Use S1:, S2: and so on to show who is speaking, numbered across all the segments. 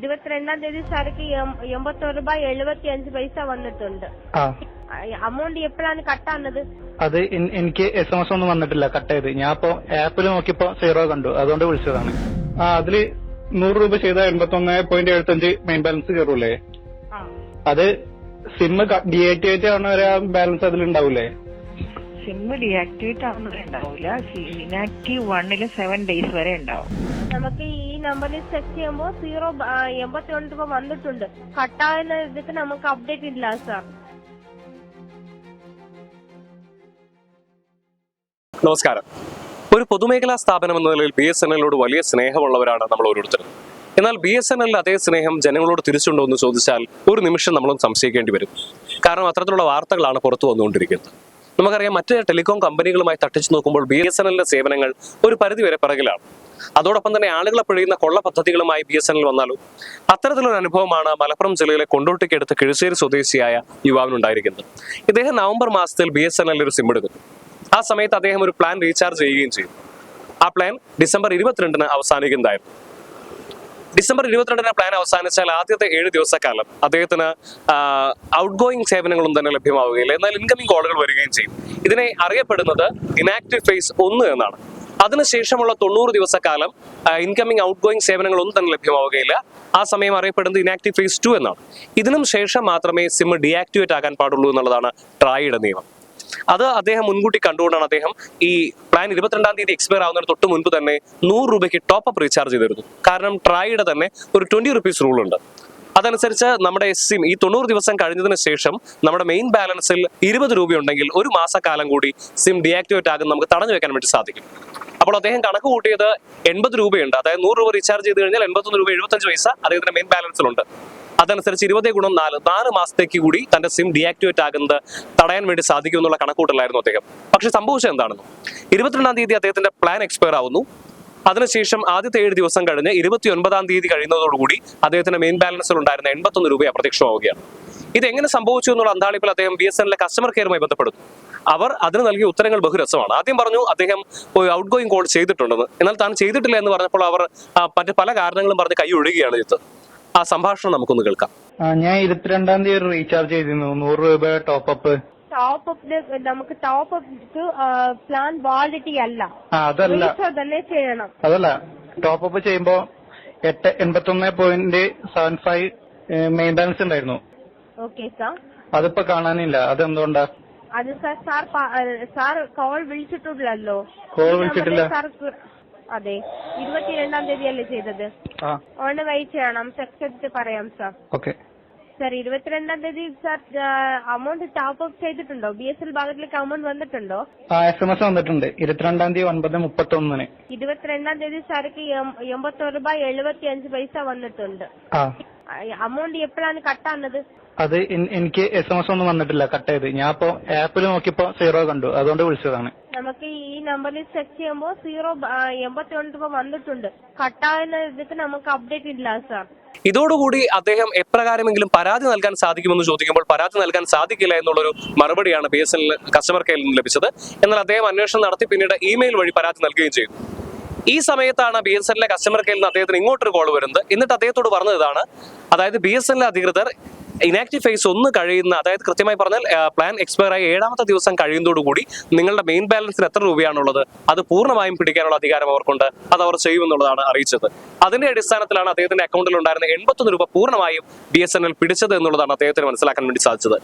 S1: ഇരുപത്തിരണ്ടാം തീയതി സാർക്ക് എൺപത്തൊരു രൂപ എഴുപത്തി അഞ്ച് പൈസ വന്നിട്ടുണ്ട്. അമൗണ്ട് എപ്പോഴാണ് കട്ടാകുന്നത്
S2: അത് എനിക്ക് എസ് എം എസ് ഒന്നും വന്നിട്ടില്ല കട്ട് ചെയ്ത്. ഞാൻ ഇപ്പൊ ആപ്പിൽ നോക്കിയപ്പോ സീറോ കണ്ടു. അതുകൊണ്ട് വിളിച്ചതാണ്. ആ അതിൽ നൂറ് രൂപ ചെയ്ത എൺപത്തി ഒന്ന് പോയിന്റ് എഴുപത്തഞ്ച് മെയിൻ ബാലൻസ് കയറൂലേ അത് സിം ഡിആക്ടിവേറ്റ് ആവുന്ന വരെ ആ ബാലൻസ് അതിൽ ഉണ്ടാവൂലേ
S3: സിം ഡീആക്ടിവേറ്റ് ആവുന്നത് ഉണ്ടാവില്ല. ഇനാക്റ്റീവ് വണ്ണിൽ സെവൻ ഡേയ്സ് വരെ ഉണ്ടാവും.
S1: നമുക്ക് ഈ നമ്പറിൽ ചെക്ക് ചെയ്യുമ്പോൾ സീറോ എൺപത്തി ഒന്ന് രൂപ വന്നിട്ടുണ്ട്. കട്ടാവുന്ന ഇതൊക്കെ നമുക്ക് അപ്ഡേറ്റ് ഇല്ല സാർ
S4: നമസ്കാരം. ഒരു പൊതുമേഖലാ സ്ഥാപനം എന്ന നിലയിൽ ബി എസ് എൻ എല്ലിനോട് വലിയ സ്നേഹമുള്ളവരാണ് നമ്മൾ ഓരോരുത്തരും. എന്നാൽ ബി എസ് എൻ എല്ലിൽ അതേ സ്നേഹം ജനങ്ങളോട് തിരിച്ചുണ്ടോ എന്ന് ചോദിച്ചാൽ ഒരു നിമിഷം നമ്മളും സംശയിക്കേണ്ടി വരും. കാരണം അത്തരത്തിലുള്ള വാർത്തകളാണ് പുറത്തു വന്നുകൊണ്ടിരിക്കുന്നത്. നമുക്കറിയാം മറ്റ് ടെലികോം കമ്പനികളുമായി തട്ടിച്ചു നോക്കുമ്പോൾ ബി എസ് എൻ എല്ലിന്റെ സേവനങ്ങൾ ഒരു പരിധിവരെ പിറകിലാണ്. അതോടൊപ്പം തന്നെ ആളുകളെ പിഴയുന്ന കൊള്ള പദ്ധതികളുമായി ബി എസ് എൻ എൽ വന്നാലും അത്തരത്തിലൊരു അനുഭവമാണ് മലപ്പുറം ജില്ലയിലെ കൊണ്ടോട്ടിക്കടുത്ത് കിഴിശ്ശേരി സ്വദേശിയായ യുവാവിനുണ്ടായിരിക്കുന്നത്. ഇദ്ദേഹം നവംബർ മാസത്തിൽ ബി എസ് എൻ എല്ലിൽ ഒരു സിം എടുക്കുന്നു ആ സമയത്ത് അദ്ദേഹം ഒരു പ്ലാൻ റീചാർജ് ചെയ്യുകയും ചെയ്തു. ആ പ്ലാൻ ഡിസംബർ ഇരുപത്തിരണ്ടിന് അവസാനിക്കുന്നതായിരുന്നു. ഡിസംബർ ഇരുപത്തിരണ്ടിന് പ്ലാൻ അവസാനിച്ചാൽ ആദ്യത്തെ ഏഴ് ദിവസക്കാലം അദ്ദേഹത്തിന് ഔട്ട് ഗോയിങ് സേവനങ്ങളും തന്നെ ലഭ്യമാവുകയില്ല. എന്നാൽ ഇൻകമിംഗ് കോളുകൾ വരികയും ചെയ്യും. ഇതിനെ അറിയപ്പെടുന്നത് ഇനാക്റ്റീവ് ഫേസ് ഒന്ന് എന്നാണ്. അതിനുശേഷമുള്ള തൊണ്ണൂറ് ദിവസക്കാലം ഇൻകമിംഗ് ഔട്ട് ഗോയിങ് സേവനങ്ങളൊന്നും തന്നെ ലഭ്യമാവുകയില്ല. ആ സമയം അറിയപ്പെടുന്നത് ഇനാക്റ്റീവ് ഫേസ് ടു എന്നാണ്. ഇതിനും ശേഷം മാത്രമേ സിം ഡീആക്ടിവേറ്റ് ആകാൻ പാടുള്ളൂ എന്നുള്ളതാണ് ട്രായിയുടെ നിയമം. അത് അദ്ദേഹം മുൻകൂട്ടി കണ്ടുകൊണ്ടാണ് അദ്ദേഹം ഈ പ്ലാൻ ഇരുപത്തിരണ്ടാം തീയതി എക്സ്പയർ ആവുന്നതിന് തൊട്ട് മുൻപ് തന്നെ നൂറ് രൂപയ്ക്ക് ടോപ്പ് അപ്പ് റീചാർജ് ചെയ്തിരുന്നു. കാരണം ട്രായിയുടെ തന്നെ ഒരു ട്വന്റി റുപ്പീസ് റൂൾ ഉണ്ട്. അതനുസരിച്ച് നമ്മുടെ സിം ഈ തൊണ്ണൂറ് ദിവസം കഴിഞ്ഞതിന് ശേഷം നമ്മുടെ മെയിൻ ബാലൻസിൽ ഇരുപത് രൂപയുണ്ടെങ്കിൽ ഒരു മാസക്കാലം കൂടി സിം ഡീആക്ടിവേറ്റ് ആകും നമുക്ക് തടഞ്ഞു വെക്കാൻ വേണ്ടി സാധിക്കും. അപ്പോൾ അദ്ദേഹം കണക്ക് കൂട്ടിയത് എൺപത് രൂപയുണ്ട്. അതായത് നൂറ് രൂപ റീചാർജ് ചെയ്ത് കഴിഞ്ഞാൽ എൺപത്തൊന്ന് രൂപ എഴുപത്തഞ്ച് പൈസ അദ്ദേഹത്തിന്റെ മെയിൻ ബാലൻസിലുണ്ട് അതനുസരിച്ച് ഇരുപതേ ഗുണം നാല് നാല് മാസത്തേക്ക് കൂടി തന്റെ സിം ഡിയാക്ടിവേറ്റ് ആകുന്നത് തടയാൻ വേണ്ടി സാധിക്കും എന്നുള്ള കണക്കൂട്ടലായിരുന്നു അദ്ദേഹം. പക്ഷെ സംഭവിച്ചത് എന്താണെന്ന്? ഇരുപത്തിരണ്ടാം തീയതി അദ്ദേഹത്തിന്റെ പ്ലാൻ എക്സ്പയർ ആവുന്നു. അതിനുശേഷം ആദ്യത്തെ ഏഴ് ദിവസം കഴിഞ്ഞ് ഇരുപത്തി ഒൻപതാം തീയതി കഴിയുന്നതോടുകൂടി അദ്ദേഹത്തിന്റെ മെയിൻ ബാലൻസിൽ ഉണ്ടായിരുന്ന എൺപത്തൊന്ന് രൂപ അപ്രത്യക്ഷമാവുകയാണ്. ഇത് എങ്ങനെ സംഭവിച്ചു എന്നുള്ള അന്താളിപ്പിൽ അദ്ദേഹം ബി എസ് എന്നിലെ കസ്റ്റമർ കെയറുമായി ബന്ധപ്പെടുന്നു. അവർ അതിന് നൽകിയ ഉത്തരങ്ങൾ ബഹുരസമാണ്. ആദ്യം പറഞ്ഞു അദ്ദേഹം ഔട്ട് ഗോയിങ് കോൾ ചെയ്തിട്ടുണ്ടെന്ന്. എന്നാൽ താൻ ചെയ്തിട്ടില്ല എന്ന് പറഞ്ഞപ്പോൾ അവർ മറ്റു പല കാരണങ്ങളും പറഞ്ഞ് കൈ ഒഴുകുകയാണ് ചെയ്തത്. ആ സംഭാഷണം നമുക്കൊന്ന് കേൾക്കാം.
S2: ഞാൻ ഇരുപത്തിരണ്ടാം തീയതി റീചാർജ് ചെയ്തിരുന്നു. നൂറ് രൂപ ടോപ്പ് അപ്പ്
S1: ടോപ്പ് അപ്പ് നമുക്ക് ടോപ്പ് അപ്പ് പ്ലാൻ വാലിഡിറ്റി അല്ല
S2: അതല്ല.
S1: തന്നെ ചെയ്യണം.
S2: അതല്ല. ടോപ്പ് അപ്പ് ചെയ്യുമ്പോ എട്ട് എൺപത്തൊന്ന് പോയിന്റ് സെവൻ ഫൈവ് മെയിന്റനൻസ് ഉണ്ടായിരുന്നു.
S1: ഓക്കെ സാർ
S2: അതിപ്പോ കാണാനില്ല. അതെന്തുകൊണ്ടാ?
S1: അത് സാർ സാർ കോൾ വിളിച്ചിട്ടില്ലല്ലോ.
S2: കോൾ വിളിച്ചിട്ടില്ല.
S1: വിളിച്ചിട്ടില്ല. അതെ. ഇരുപത്തിരണ്ടാം തീയതി അല്ലേ ചെയ്തത് സെക്സ് ചെയ്യണം ചെക്ക് ചെയ്തിട്ട് പറയാം സാർ
S2: ഓക്കെ.
S1: സാർ ഇരുപത്തിരണ്ടാം തീയതി സാർ അമൗണ്ട് ടോപ്പ് അപ്പ് ചെയ്തിട്ടുണ്ടോ? ബി എസ് എൽ ഭാഗത്തിലേക്ക് അമൗണ്ട് വന്നിട്ടുണ്ടോ?
S2: ആ എസ് എം എസ് വന്നിട്ടുണ്ട്. ഇരുപത്തിരണ്ടാം തീയതി ഒൻപത് മുപ്പത്തി ഒന്നിന്
S1: ഇരുപത്തിരണ്ടാം തീയതി സാർക്ക് എൺപത്തൊരു രൂപ എഴുപത്തി അഞ്ച് പൈസ വന്നിട്ടുണ്ട്.
S2: ആ.
S1: അമൗണ്ട് എപ്പോഴാണ് കട്ടാകുന്നത്
S2: അത് എനിക്ക് എസ് എം എസ് ഒന്നും വന്നിട്ടില്ല കട്ട് ചെയ്ത്. ഞാൻ ഇപ്പോ ആപ്പിൽ നോക്കിയപ്പോ സീറോ കണ്ടു. അതുകൊണ്ട് വിളിച്ചതാണ്.
S1: നമുക്ക് ഈ നമ്പറിൽ ചെക്ക് ചെയ്യുമ്പോൾ സീറോ എൺപത്തി ഒന്ന് രൂപ വന്നിട്ടുണ്ട്. കട്ടാവുന്ന ഇതൊക്കെ നമുക്ക് അപ്ഡേറ്റ് ഇല്ല സാർ
S4: ഇതോടുകൂടി അദ്ദേഹം എപ്രകാരമെങ്കിലും പരാതി നൽകാൻ സാധിക്കുമെന്ന് ചോദിക്കുമ്പോൾ പരാതി നൽകാൻ സാധിക്കില്ല എന്നുള്ളൊരു മറുപടിയാണ് ബി എസ് എൻ കസ്റ്റമർ കെയറിൽ നിന്ന് ലഭിച്ചത്. എന്നാൽ അദ്ദേഹം അന്വേഷണം നടത്തി പിന്നീട് ഇമെയിൽ വഴി പരാതി നൽകുകയും ചെയ്തു. ഈ സമയത്താണ് ബി എസ് എന്നിലെ കസ്റ്റമർ കെയറിൽ നിന്ന് അദ്ദേഹത്തിന് ഇങ്ങോട്ടൊരു കോൾ വരുന്നത്. എന്നിട്ട് അദ്ദേഹത്തോട് പറഞ്ഞത് ഇതാണ്. അതായത് ബി എസ് എന്നിലെ അധികൃതർ ഇനാക്റ്റീവ് ഫേസ് ഒന്ന് കഴിയുന്ന അതായത് കൃത്യമായി പറഞ്ഞാൽ പ്ലാൻ എക്സ്പയർ ആയി ഏഴാമത്തെ ദിവസം കഴിയുന്നതോടുകൂടി നിങ്ങളുടെ മെയിൻ ബാലൻസിന് എത്ര രൂപയാണുള്ളത് അത് പൂർണമായും പിടിക്കാനുള്ള അധികാരം അവർക്കുണ്ട് അത് അവർ ചെയ്യുമെന്നുള്ളതാണ് അറിയിച്ചത്. അതിന്റെ അടിസ്ഥാനത്തിലാണ് അദ്ദേഹത്തിന്റെ അക്കൗണ്ടിൽ ഉണ്ടായിരുന്ന എൺപത്തൊന്ന് രൂപ പൂർണമായും ബി എസ് എൻ എൽ പിടിച്ചത് എന്നുള്ളതാണ് അദ്ദേഹത്തിന് മനസ്സിലാക്കാൻ വേണ്ടി സാധിച്ചത്.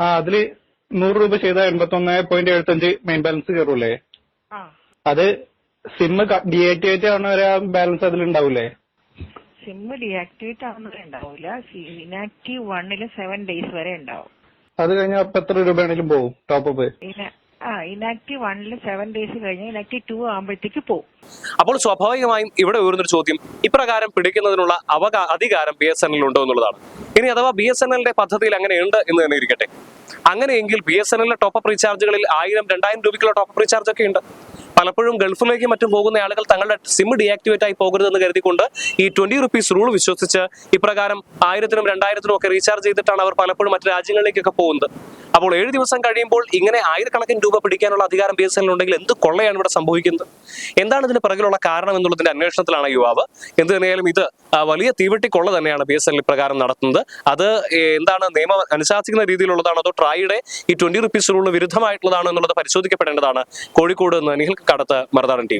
S2: അതിൽ നൂറ് രൂപ ചെയ്ത എൺപത്തൊന്ന് പോയിന്റ് എഴുപത്തഞ്ച് മെയിൻ ബാലൻസ് കയറൂലേ?
S3: ആ.
S2: അത് സിം ഡിആക്ടിവേറ്റ് ആവുന്ന ബാലൻസ് അതിൽ ഉണ്ടാവൂലേ
S3: സിം ഡീആക്ടിവേറ്റ് ആവുന്നത് ഉണ്ടാവില്ല ഇനാക്റ്റീവ് വണ്ണിൽ സെവൻ ഡേയ്സ് വരെ ഉണ്ടാവും.
S2: അത് കഴിഞ്ഞാൽ അപ്പൊ എത്ര രൂപയാണെങ്കിലും പോകും ടോപ്പ് അപ്പ്
S3: ആ ഇനാക്റ്റീവ് വണ്ണിൽ സെവൻ ഡേയ്സ് കഴിഞ്ഞാൽ ഇനാക്റ്റീവ് ടു ആകുമ്പോഴത്തേക്ക് പോകും
S4: അപ്പോൾ സ്വാഭാവികമായും ഇവിടെ ഉയർന്നൊരു ചോദ്യം ഇപ്രകാരം പിടിക്കുന്നതിനുള്ള അവകാ അധികാരം ബി എസ് എൻ എൽ ഉണ്ടോ എന്നുള്ളതാണ്. ഇനി അഥവാ ബി എസ് എൻ എല്ലിന്റെ പദ്ധതിയിൽ അങ്ങനെയുണ്ട് എന്ന് തന്നെ ഇരിക്കട്ടെ അങ്ങനെയെങ്കിൽ ബി എസ് എൻ എല്ലിലെ ടോപ്പ് റീചാർജുകളിൽ ആയിരം രണ്ടായിരം രൂപയ്ക്കുള്ള ടോപ്പ് റീചാർജ് ഒക്കെ ഉണ്ട്. പലപ്പോഴും ഗൾഫിലേക്ക് മറ്റും പോകുന്ന ആളുകൾ തങ്ങളുടെ സിം ഡിയാക്ടിവേറ്റ് ആയി പോകരുതെന്ന് കരുതിക്കൊണ്ട് ഈ ട്വന്റി റുപ്പീസ് റൂൾ വിശ്വസിച്ച് ഇപ്രകാരം ആയിരത്തിനും രണ്ടായിരത്തിനും ഒക്കെ റീചാർജ് ചെയ്തിട്ടാണ് അവർ പലപ്പോഴും മറ്റു രാജ്യങ്ങളിലേക്കൊക്കെ പോകുന്നത്. അപ്പോൾ ഏഴ് ദിവസം കഴിയുമ്പോൾ ഇങ്ങനെ ആയിരക്കണക്കിന് രൂപ പിടിക്കാനുള്ള അധികാരം ബി എസ് എൻ ഉണ്ടെങ്കിൽ എന്ത് കൊള്ളയാണ് ഇവിടെ സംഭവിക്കുന്നത്? എന്താണ് ഇതിന് പിറകിലുള്ള കാരണം എന്നുള്ളതിന്റെ അന്വേഷണത്തിലാണ് യുവാവ്. എന്ത് തന്നെയാലും ഇത് വലിയ തീവെട്ടിക്കൊള്ള തന്നെയാണ് ബി എസ് എൽ പ്രകാരം നടത്തുന്നത്. അത് എന്താണ് നിയമം അനുശാസിക്കുന്ന രീതിയിലുള്ളതാണോ അതോ ട്രായിയുടെ ഈ ട്വന്റി റുപ്പീസ് റൂളിന് വിരുദ്ധമായിട്ടുള്ളതാണോ എന്നുള്ളത് പരിശോധിക്കപ്പെടേണ്ടതാണ്. കോഴിക്കോട് നിന്ന് നിഹിൽ കടത്ത് മറുനാടൻ ടി